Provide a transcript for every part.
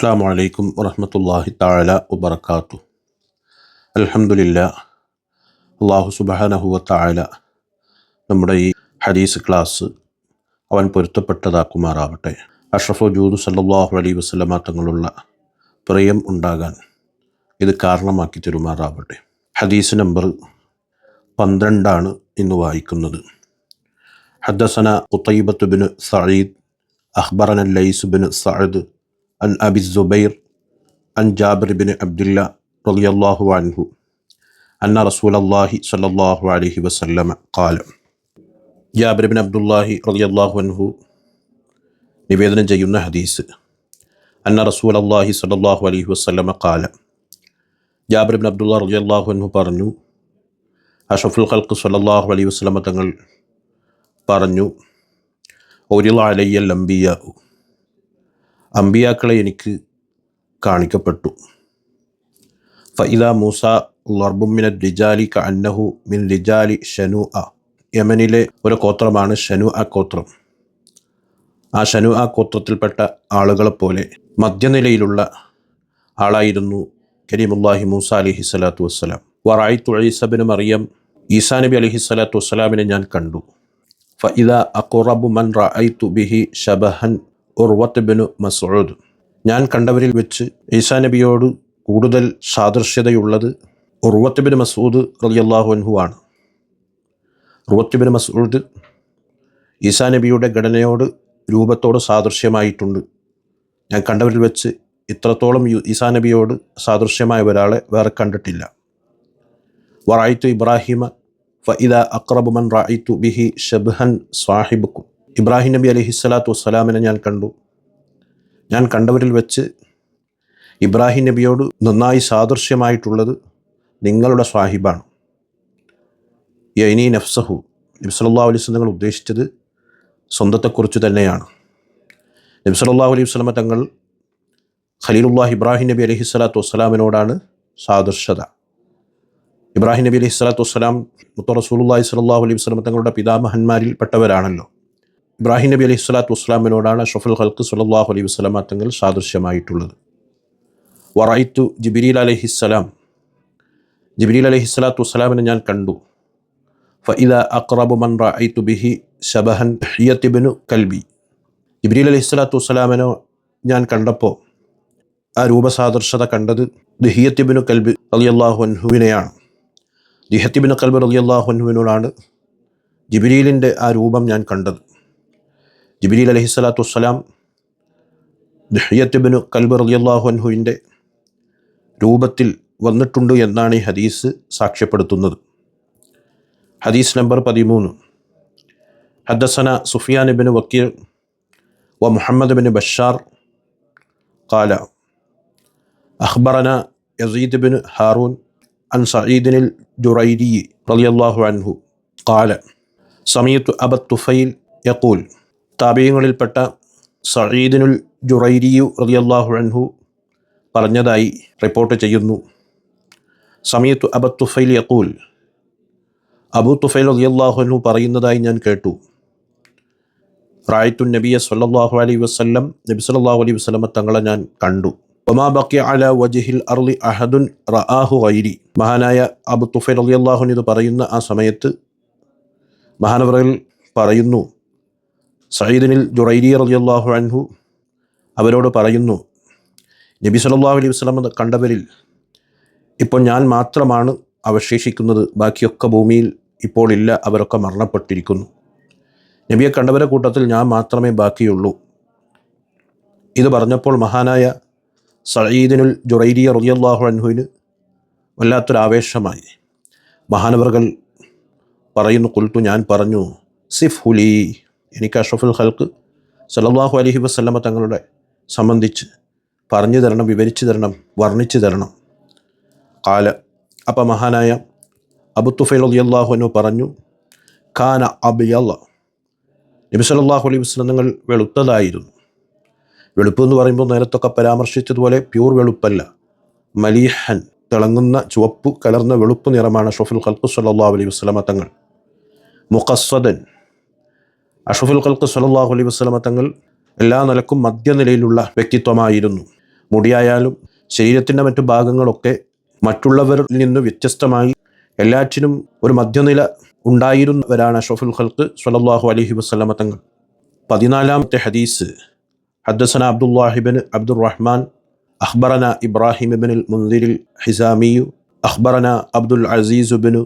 അസ്സാം വലൈക്കും വറഹമത്തല്ലാഹി താല വബർക്കാത്തു അലഹമുല്ല അള്ളാഹു സുബാനഹുവ താല നമ്മുടെ ഈ ഹദീസ് ക്ലാസ് അവൻ പൊരുത്തപ്പെട്ടതാക്കുമാറാവട്ടെ. അഷ്റഫു ജൂദു സല്ലാഹു അലൈ വസ്ലമ തങ്ങളുള്ള പ്രിയം ഉണ്ടാകാൻ ഇത് കാരണമാക്കി തരുമാറാവട്ടെ. ഹദീസ് നമ്പർ പന്ത്രണ്ടാണ് ഇന്ന് വായിക്കുന്നത്. ഹദ്ദസന ഉത്തൈബത്ത് ബിൻ സയീദ് അഹ്ബറൻ ലൈസ് ബിൻ സഅദ് അൻ അബി സുബൈർ അൻ ജാബിർ ബിൻ അബ്ദുല്ല റളിയല്ലാഹു അൻഹു അന്ന റസൂലല്ലാഹി അള്ളാഹി അലൈഹി വസല്ലമ വസ്ല്ലമ കാലം ജാബിർ ബിൻ അബ്ദുല്ലാഹി റളിയല്ലാഹു അൻഹു നിവേദനം ചെയ്യുന്ന ഹദീസ്. അന്ന റസൂലല്ലാഹി അള്ളാഹി അലൈഹി വസല്ലമ വസ്ല്ലമ കാലം ജാബിർ ബിൻ അബ്ദുള്ള റളിയല്ലാഹു അൻഹു പറഞ്ഞു അഷഫുൽ ഖൽക്ക് സല്ലാഹു അലൈഹി വസല്ലമ തങ്ങൾ പറഞ്ഞു ഒരിള അലയ്യൽ അംബിയാവു അമ്പിയാക്കളെ എനിക്ക് കാണിക്കപ്പെട്ടു. ഫൈദ മൂസ ലർബുമിന ലിജാലി ക അന്നഹു മിൻ ലിജാലി ഷനു അ യമനിലെ ഒരു ഗോത്രമാണ് ഷനു അ ഗോത്രം. ആ ഷനു അ ഗോത്രത്തിൽപ്പെട്ട ആളുകളെപ്പോലെ മധ്യനിലയിലുള്ള ആളായിരുന്നു കരീമുല്ലാഹി മൂസ അലിഹി സ്വലാത്തു വസ്സലാം. വറായി തുഴീസബിന് മറിയം ഈസാ നബി അലഹി സ്വലാത്തു വസ്സലാമിനെ ഞാൻ കണ്ടു. ഫഇദ അക്കുറബു മൻ റഅയ്തു ബിഹി ഷബഹൻ ഉർവത്ത് ബിനു മസൂദ് ഞാൻ കണ്ടവരിൽ വെച്ച് ഈസാ നബിയോട് കൂടുതൽ സാദൃശ്യതയുള്ളത് ഉർവത്ത് ബിൻ മസൂദ് ആണ്. ഉർവത്ത് ബിൻ മസൂദ് ഈസാ നബിയുടെ ഘടനയോട് രൂപത്തോട് സാദൃശ്യമായിട്ടുണ്ട്. ഞാൻ കണ്ടവരിൽ വെച്ച് ഇത്രത്തോളം ഈസാ നബിയോട് സാദൃശ്യമായ ഒരാളെ വേറെ കണ്ടിട്ടില്ല. വറായിത്തു ഇബ്രാഹിമ ഫ ഇദ അക്രബ് മൻ റായിത്തു ബിഹി ഷബ്ഹൻ സാഹിബുക്കും. ഇബ്രാഹിം നബി അലി ഹിസ്സലാത്തു വസ്സലാമിനെ ഞാൻ കണ്ടു. ഞാൻ കണ്ടവരിൽ വെച്ച് ഇബ്രാഹിം നബിയോട് നന്നായി സാദൃശ്യമായിട്ടുള്ളത് നിങ്ങളുടെ സാഹിബാണ്. യൈനി നഫ്സഹു നബി സല്ലല്ലാഹു അലൈഹി വസല്ലം തങ്ങൾ ഉദ്ദേശിച്ചത് സ്വന്തത്തെക്കുറിച്ച് തന്നെയാണ്. നബി സല്ലല്ലാഹു അലൈഹി വസല്ലമ തങ്ങൾ ഖലീലുല്ലാഹ് ഇബ്രാഹിം നബി അലൈഹി സ്വലാത്തു വസ്സലാമിനോടാണ് സാദൃശ്യത. ഇബ്രാഹിം നബി അലൈഹി സ്വലാത്തു വസ്സലാം മുത്ത സ്വല്ലല്ലാഹു അലൈഹി വസല്ലം തങ്ങളുടെ പിതാമഹന്മാരിൽ പെട്ടവരാണല്ലോ ഇബ്രാഹിം നബി അലൈഹി സ്വലാത്തു വസ്സലാമിനോടാണ് ഷഫുൽ ഖൽക്ക് സല്ലല്ലാഹു അലൈഹി വസല്ലമ തങ്ങൾ സാദൃശ്യമായിട്ടുള്ളത്. വറൈത്തു ജിബിരിൽ അലൈഹിസ്സലാം ജിബിരിൽ അലഹി സ്വലാത്തു വസ്സലാമിനെ ഞാൻ കണ്ടു. ഫഇദ അക്റബു മൻ റഅയ്തു ബിഹി ശബഹൻ ഹിയത്തിബിനു കൽബി. ജിബ്രീൽ അലൈഹി സ്വലാത്തു വസ്സലാമിനോ ഞാൻ കണ്ടപ്പോൾ ആ രൂപസാദൃശ്യത കണ്ടത് ദിഹിയത്തിബിനു കൽബി റളിയല്ലാഹു അൻഹുവിനെയാണ്. ദിഹത്തിബിനു കൽബി റളിയല്ലാഹു അൻഹുവിനോടാണ് ജിബ്രീലിന്റെ ആ രൂപം ഞാൻ കണ്ടത്. ജിബിരിൽ അലഹി സ്വലാത്തു വസ്സലാം ദഹ്യത്തിബിനു കൽബർ അലിയല്ലാഹുൻഹുവിന്റെ രൂപത്തിൽ വന്നിട്ടുണ്ട് എന്നാണ് ഈ ഹദീസ് സാക്ഷ്യപ്പെടുത്തുന്നത്. ഹദീസ് നമ്പർ പതിമൂന്ന്. ഹദ്സന സുഫിയാൻ ബിൻ വക്കീർ വ മുഹമ്മദ് ബിൻ ബഷാർ കാല അഹ്ബറന യസീദ് ബിൻ ഹാറൂൻ അൻ സഈദിനിൽ ജുറൈരി റളിയല്ലാഹു അൻഹു കാല സമീത്ത് അബത്തുഫൈൽ തുഫൈൽ യക്കൂൽ താപീയങ്ങളിൽപ്പെട്ട സഈദിനുൽ ജുറൈരിയു റളിയല്ലാഹു അൻഹു പറഞ്ഞതായി റിപ്പോർട്ട് ചെയ്യുന്നു. സമയത്ത് അബ തുഫൈൽ യഖൂൽ അബു തുഫൈൽ റളിയല്ലാഹു അൻഹു പറയുന്നതായി ഞാൻ കേട്ടു. റായത്തു നബിയ സല്ലല്ലാഹു അലൈ വസ്ലം നബി സല്ലല്ലാഹു അലൈഹി വസ്ലമ തങ്ങളെ ഞാൻ കണ്ടു. ഒമാ ബക്കി അല വജിഹിൽ അർലി അഹദുൻ റആഹു വൈരി മഹാനായ അബു തുഫൈൽ റളിയല്ലാഹു അൻഹു ഇത് പറയുന്ന ആ സമയത്ത് മഹാനവറയിൽ പറയുന്നു സയ്യിദിനിൽ ജുറൈരി റലിയല്ലാഹു അൻഹു അവരോട് പറയുന്നു നബി സല്ലല്ലാഹു അലൈഹി വസല്ലം കണ്ടവരിൽ ഇപ്പോൾ ഞാൻ മാത്രമാണ് അവശേഷിക്കുന്നത്. ബാക്കിയൊക്കെ ഭൂമിയിൽ ഇപ്പോൾ ഇല്ല അവരൊക്കെ മരണപ്പെട്ടിരിക്കുന്നു. നബിയെ കണ്ടവരെ കൂട്ടത്തിൽ ഞാൻ മാത്രമേ ബാക്കിയുള്ളൂ. ഇത് പറഞ്ഞപ്പോൾ മഹാനായ സയ്യിദിനുൽ ജുറൈരി റളിയല്ലാഹു അൻഹുവിന് വല്ലാത്തൊരാവേശമായി. മഹാനവറുകൾ പറയുന്നു കുൽത്തു ഞാൻ പറഞ്ഞു സിഫ് ഹുലി എനിക്ക് അഷ്റഫുൽ ഹൽക്ക് സല്ലല്ലാഹു അലഹി വസ്ലമ തങ്ങളുടെ സംബന്ധിച്ച് പറഞ്ഞു തരണം വിവരിച്ചു തരണം വർണിച്ചു തരണം. കാല അപ്പം മഹാനായ അബു തുഫൈൽ അൻഹു പറഞ്ഞു ഖാന അബിയല്ല നബി സല്ലല്ലാഹു അലൈഹി നിങ്ങൾ വെളുത്തതായിരുന്നു. വെളുപ്പ് എന്ന് പറയുമ്പോൾ നേരത്തൊക്കെ പരാമർശിച്ചതുപോലെ പ്യൂർ വെളുപ്പല്ല. മലീഹൻ തിളങ്ങുന്ന ചുവപ്പ് കലർന്ന വെളുപ്പ് നിറമാണ് ഷൊഫുൽ ഖൽക്ക് സല്ലാ അലൈഹി വസല്ലമ തങ്ങൾ. മുഖസ്വദൻ അഷഫുൽ ഖൽക്ക് സലാഹു അലൈഹി വസ്ലമ തങ്ങൾ എല്ലാ നിലക്കും മധ്യനിലയിലുള്ള വ്യക്തിത്വമായിരുന്നു. മുടിയായാലും ശരീരത്തിന്റെ മറ്റു ഭാഗങ്ങളൊക്കെ മറ്റുള്ളവരിൽ നിന്ന് വ്യത്യസ്തമായി എല്ലാറ്റിനും ഒരു മധ്യനില ഉണ്ടായിരുന്നവരാണ് അഷുഫുൽ ഖൽക്ക് സ്വല്ലല്ലാഹു അലഹി വസ്ലമ തങ്ങൾ. പതിനാലാമത്തെ ഹദീസ് ഹദ്സന അബ്ദുല്ലാഹിബിൻ അബ്ദുറഹ്മാൻ അഖ്ബറന ഇബ്രാഹിം ബിൻ മുന്തിരിൽ ഹിസാമിയു അഖ്ബറന അബ്ദുൽ അസീസ് ബിനു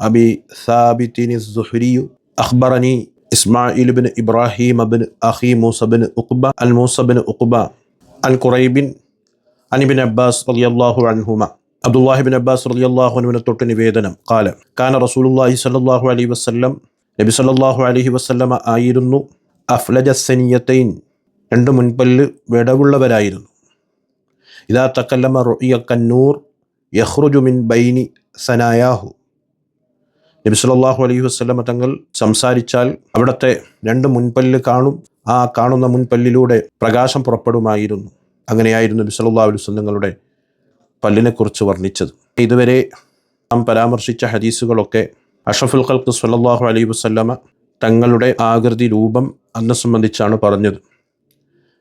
അബി സാബിത്തിൻ സുഹരിയു അഖ്ബറനി ഇസ്മായിൽ ബിൻ ഇബ്രാഹിം അബിൻ അഖി മൂസ ബിൻ ഉഖ്ബ അൽ മൂസ ബിൻ ഉഖ്ബ അൽ ഖുറൈബിൻ അനിബിൻ അബ്ബാസ് റളിയല്ലാഹു അൻഹുമ. അബ്ദുല്ലാഹിബിൻ അബ്ബാസ് റളിയല്ലാഹു അൻഹുവിനെ തൊട്ട് നിവേദനം. കാല കാന റസൂലുല്ലാഹി സല്ലാഹു അലൈഹി വസ്ല്ലം നബി സല്ലാഹു അലഹി വസല്ലമ ആയിരുന്നു. അഫ്ലജ സനിയത്തൈൻ രണ്ട് മുൻപല്ല് വിടവുള്ളവരായിരുന്നു. ഇതാ തക്കല്ലമ റുഇയ കന്നൂർ യഖ്റുജു മിൻ ബൈനി സനായാഹു. നബി സല്ലല്ലാഹു അലൈഹി വസ്ലമ തങ്ങൾ സംസാരിച്ചാൽ അവിടുത്തെ രണ്ട് മുൻപല്ല് കാണും. ആ കാണുന്ന മുൻപല്ലിലൂടെ പ്രകാശം പുറപ്പെടുമായിരുന്നു. അങ്ങനെയായിരുന്നു നബി സല്ലല്ലാഹു അലൈഹി തങ്ങളുടെ പല്ലിനെക്കുറിച്ച് വർണിച്ചത്. ഇതുവരെ നാം പരാമർശിച്ച ഹദീസുകളൊക്കെ അഷഫുൽ ഖൽക്ക് സല്ലല്ലാഹു അലൈഹി വസ്ലമ തങ്ങളുടെ ആകൃതി രൂപം അന്നെ സംബന്ധിച്ചാണ് പറഞ്ഞത്.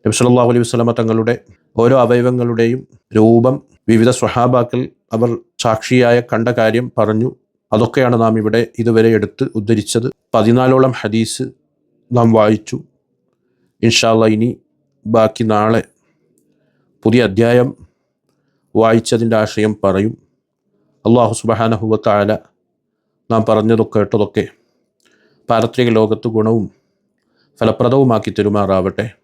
നബി സല്ലല്ലാഹു അലൈഹി വസ്ലമ തങ്ങളുടെ ഓരോ അവയവങ്ങളുടെയും രൂപം വിവിധ സ്വഹാബാക്കൾ അവർ സാക്ഷിയായ കണ്ട കാര്യം പറഞ്ഞു. അതൊക്കെയാണ് നാം ഇവിടെ ഇതുവരെ എടുത്ത് ഉദ്ധരിച്ചത്. പതിനാലോളം ഹദീസ് നാം വായിച്ചു. ഇൻഷാല്ല ഇനി ബാക്കി നാളെ പുതിയ അധ്യായം വായിച്ചതിന്റെ ആശയം പറയും. അള്ളാഹു സുബഹാനഹുവത്തായ നാം പറഞ്ഞതൊക്കെ കേട്ടതൊക്കെ പാരത്രിക ലോകത്ത് ഗുണവും ഫലപ്രദവുമാക്കി തരുമാറാവട്ടെ.